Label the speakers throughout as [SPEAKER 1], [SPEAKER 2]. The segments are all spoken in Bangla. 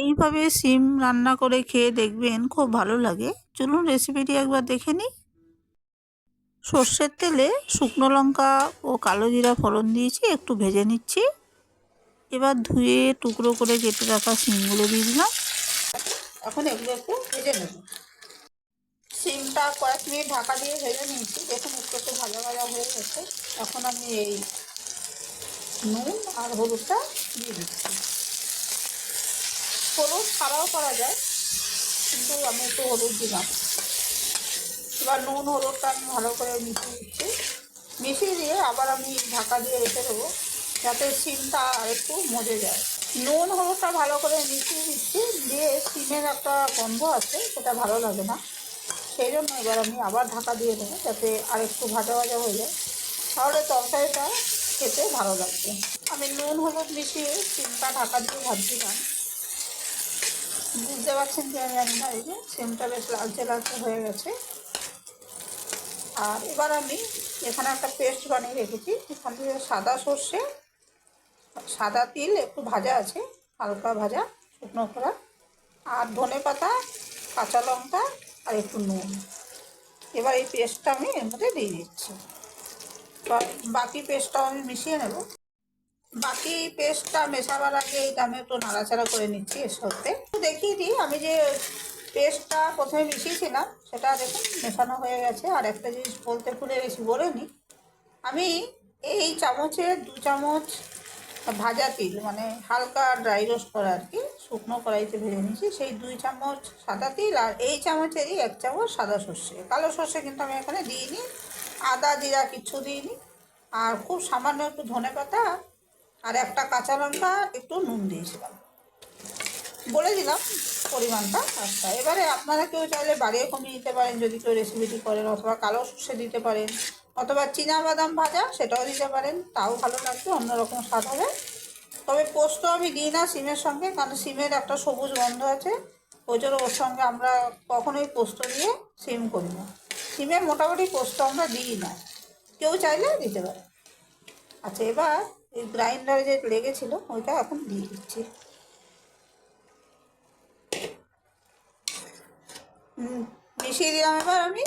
[SPEAKER 1] এইভাবে সিম রান্না করে খেয়ে দেখবেন খুব ভালো লাগে। চলুন রেসিপিটি একবার দেখে নিই। সর্ষের তেলে শুকনো লঙ্কা ও কালো জিরা ফোড়ন দিয়েছি, একটু ভেজে নিচ্ছি। এবার ধুয়ে টুকরো করে কেটে রাখা সিমগুলো দিয়ে দিলাম। এখন এগুলো একটু ভেজে নেব। সিমটা কয়েক মিনিট ঢাকা দিয়ে ভেজে নিয়েছি। দেখুন একটু একটু ভাজা ভাজা হয়ে গেছে। এখন আমি এই নুন আর হলুদটা দিয়ে দিচ্ছি। হলুদ ছাড়াও করা যায়, কিন্তু আমি একটু হলুদ দিলাম। এবার নুন, হলুদটা আমি ভালো করে মিশিয়ে দিচ্ছি মিশিয়ে দিয়ে আবার আমি ঢাকা দিয়ে রেখে দেবো, যাতে সিমটা একটু মজে যায়। নুন, হলুদটা ভালো করে মিশিয়ে দিচ্ছি দিয়ে সিমের একটা গন্ধ আছে, সেটা ভালো লাগে না। সেই জন্য এবার আমি আবার ঢাকা দিয়ে দেবো, যাতে আর একটু ভাজা ভাজা হয়ে যায়। তাহলে তরকারিটা খেতে ভালো লাগবে। আমি নুন, হলুদ মিশিয়ে সিমটা ঢাকা দিয়ে ভাজছিলাম। বুঝতে পারছেন যে আমি জানি না এই যে সিমটা বেশ লালচে লালচে হয়ে গেছে। আর এবার আমি এখানে একটা পেস্ট বানিয়ে রেখেছি। এখান থেকে সাদা সর্ষে, সাদা তিল, একটু ভাজা আছে, হালকা ভাজা, শুকনো করা আর ধনে পাতা, কাঁচা লঙ্কা আর একটু নুন। এবার এই পেস্টটা আমি এর মধ্যে দিয়ে দিচ্ছি। বাকি পেস্টটাও আমি মিশিয়ে নেব। বাকি পেস্টটা মেশাবার আগে এইটা আমি একটু নাড়াচাড়া করে নিচ্ছি এর সাথে। দেখিয়ে দিই, আমি যে পেস্টটা প্রথমে মিশিয়েছিলাম, সেটা দেখুন মেশানো হয়ে গেছে। আর একটা জিনিস বলতে ভুলে গেছি, বলে নিই আমি এই চামচে দু চামচ ভাজা তিল মানে হালকা ড্রাই রোস্ট করা আর কি, শুকনো কড়াইতে ভেজে নিয়েছি। সেই দুই চামচ সাদা তিল আর এই চামচেরই এক চামচ সাদা সর্ষে। কালো সর্ষে কিন্তু আমি এখানে দিইনি, আদা, জিরা কিচ্ছু দিইনি। আর খুব সামান্য একটু ধনে পাতা একটা কাঁচা লঙ্কা, একটু নুন দিয়েছিলাম। বলে দিলাম পরিমাণটা আচ্ছা এবারে আপনারা কেউ চাইলে বাড়িয়ে কমিয়ে দিতে পারেন, যদি কেউ রেসিপিটি করেন অথবা কালো সর্ষে দিতে পারেন, অথবা চীনা বাদাম ভাজা সেটাও দিতে পারেন, তাও ভালো লাগবে, অন্যরকম স্বাদ হবে। তবে পোস্ত আমি দিই না সিমের সঙ্গে, কারণ সিমের একটা সবুজ গন্ধ আছে। ওই জন্য ওর সঙ্গে আমরা কখনোই পোস্ত দিয়ে সিম করি না। সিমে মোটামুটি পোস্ত আমরা দিই না। কেউ চাইলে দিতে পারে। আচ্ছা এবার এই গ্রাইন্ডারে যে লেগেছিল, ওইটা এখন দিয়ে দিচ্ছি। মিশিয়ে দিলাম এবার আমি।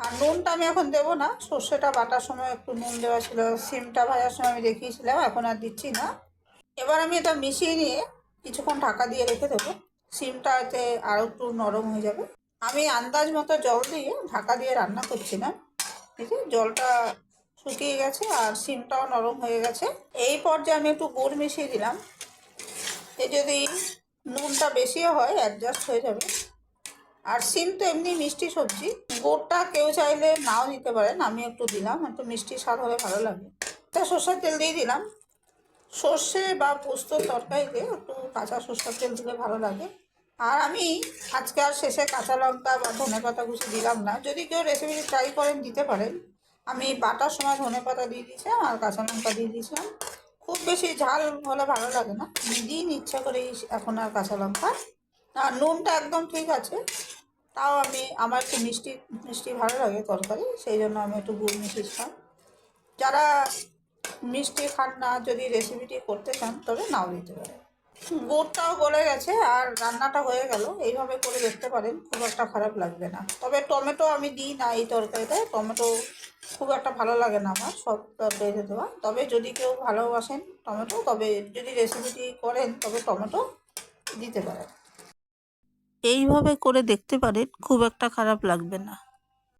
[SPEAKER 1] আর নুনটা আমি এখন দেবো না, সর্ষেটা বাটার সময় একটু নুন দেওয়া ছিল, সিমটা ভাজার সময় আমি দেখিয়েছিলাম, এখন আর দিচ্ছি না। এবার আমি এটা মিশিয়ে নিয়ে কিছুক্ষণ ঢাকা দিয়ে রেখে দেবো। সিমটা এতে আরও একটু নরম হয়ে যাবে। আমি আন্দাজ মতো জল দিয়ে ঢাকা দিয়ে রান্না করছিলাম। ঠিক আছে জলটা শুকিয়ে গেছে আর সিমটাও নরম হয়ে গেছে। এই পর্যায়ে আমি একটু গুড় মিশিয়ে দিলাম। এ যদি নুনটা বেশিও হয় অ্যাডজাস্ট হয়ে যাবে। আর সিম তো এমনি মিষ্টি সবজি। গুড়টা কেউ চাইলে নাও দিতে পারেন, আমি একটু দিলাম। একটু মিষ্টি স্বাদ হলে ভালো লাগে। তা সর্ষের তেল দিয়ে দিলাম। সর্ষে বা পোস্ত তরকারিতে একটু কাঁচা সর্ষের তেল দিলে ভালো লাগে। আর আমি আজকে আর শেষে কাঁচা লঙ্কা বা ধনে পাতা কুচি দিলাম না। যদি কেউ রেসিপিটি ট্রাই করেন, দিতে পারেন। আমি বাটার সময় ধনে পাতা দিয়ে দিয়েছিলাম আর কাঁচা লঙ্কা দিয়ে দিয়েছিলাম। খুব বেশি ঝাল হলে ভালো লাগে না। দিন ইচ্ছা করেই এখন আর কাঁচা লঙ্কা। আর নুনটা একদম ঠিক আছে। তাও আমি আমার একটু মিষ্টি মিষ্টি ভালো লাগে তরকারি সেই জন্য আমি একটু গুড় মিশিয়েছিলাম যারা মিষ্টি খান না যদি রেসিপিটি করতে চান তবে নাও দিতে পারে গুড়টাও গলে গেছে আর রান্নাটা হয়ে গেল। এইভাবে করে দেখতে পারেন খুব একটা খারাপ লাগবে না। তবে টমেটো আমি দিই না এই তরকারিতে টমেটো খুব একটা ভালো লাগে না আমার সবটা বেঁধে দেওয়া। তবে যদি কেউ ভালোবাসেন টমেটো, তবে যদি রেসিপিটি করেন, তবে টমেটো দিতে পারেন। এইভাবে করে দেখতে পারেন, খুব একটা খারাপ লাগবে না।